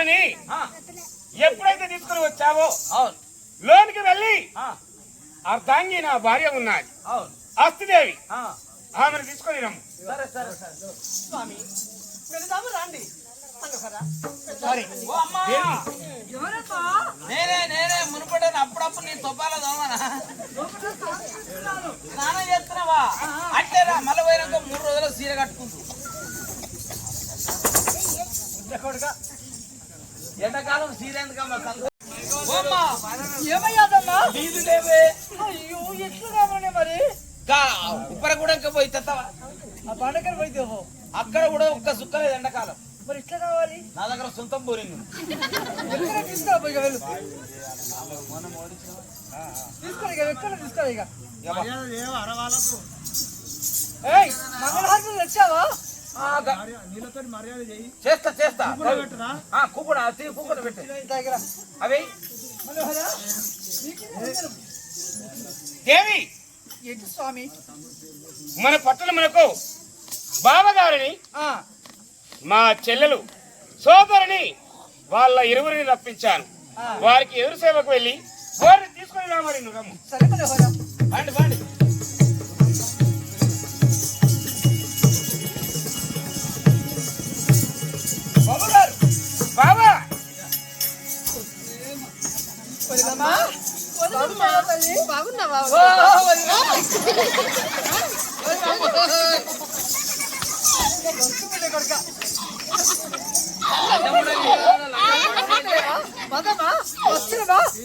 వారిని ఎప్పుడైతే తీసుకుని వచ్చావో అవును. లోనికి వెళ్ళి ఆ, అర్ధాంగి నా భార్య ఉన్నది. అవును. అస్తిదేవి ఆమెను తీసుకొని రమ్ము. సరే సరే సరే. స్వామి వెళదాము రండి. సారీ. ఓ అమ్మా! నేనే నేనే. అప్పుడప్పుడు నీ తొప్పాల దోమనా? స్నానం చేస్తున్నావా? అంటే రా మళ్ళీ పోయినాక మూడు రోజులు సీర కట్టుకుంటు ఎండాకాలం సీర ఎందుకమ్మా సంత- ఓ అమ్మా, ఏమయ్యాదమ్మా? నీది లేవే. అయ్యో ఎట్లు కావాలి మరి? గా ఉప్పర కూడా ఇంకా పోయి తెత్తవా? ఆ పండగలు పోయితేవో అక్కడ కూడా ఒక్క సుక్క లేదు ఎండాకాలం. మరి ఇట్లా కావాలి? నా దగ్గర సొంతం బోరింగ్ ఉంది. ఎక్కడ తీసుకో ఇక తెచ్చావా? గా- చేస్తా చేస్తా. పెట్టే. అవి. దేవి! స్వామి? మన పట్టణ మనకు బావగారిని ఆ. మా చెల్లెలు సోదరిని వాళ్ళ ఇరువురిని రప్పించాను. వారికి ఎదురు సేవకు వెళ్ళి వారిని తీసుకొని రా మరి నువ్వు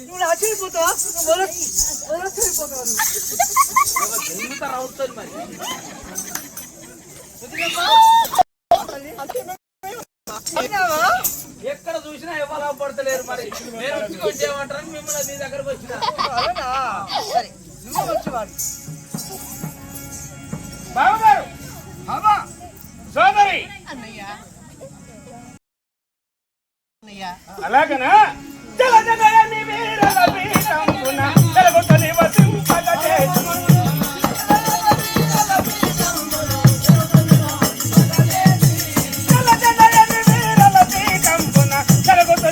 నువ్వు ఆశ్చర్యపోతావా నువ్వు వదలచ్చిపోతావా ఎంత రవుతుంది మరి అయినావా ఎక్కడ చూసినా ఎవరు పడతలేరు మరి. నేను వచ్చి చేయమంటారని మిమ్మల్ని మీ దగ్గరకు వచ్చిన. సరే నువ్వు వచ్చేవాడు. బావగారు అమ్మా సోదరి. అన్నయ్య. అన్నయ్య. అలాగనా?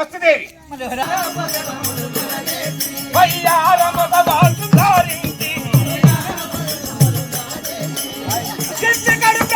వస్తుదేవి మనోహర వయ్యారమత వాసు ధారించి చిత్తకడు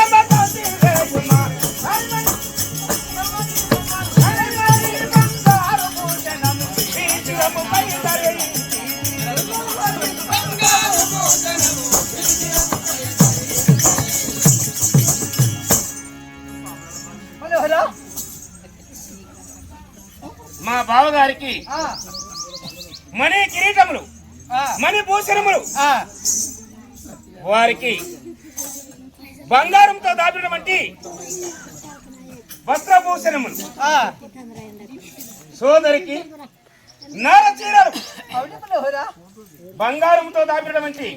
మా బావగారికి మణి కిరీటములు మణి భూషణములు. వారికి బంగారంతో దాపినటువంటి వస్త్రభూషణములు. సోదరికి నర చీరలు. బంగారంతో దాపినటువంటి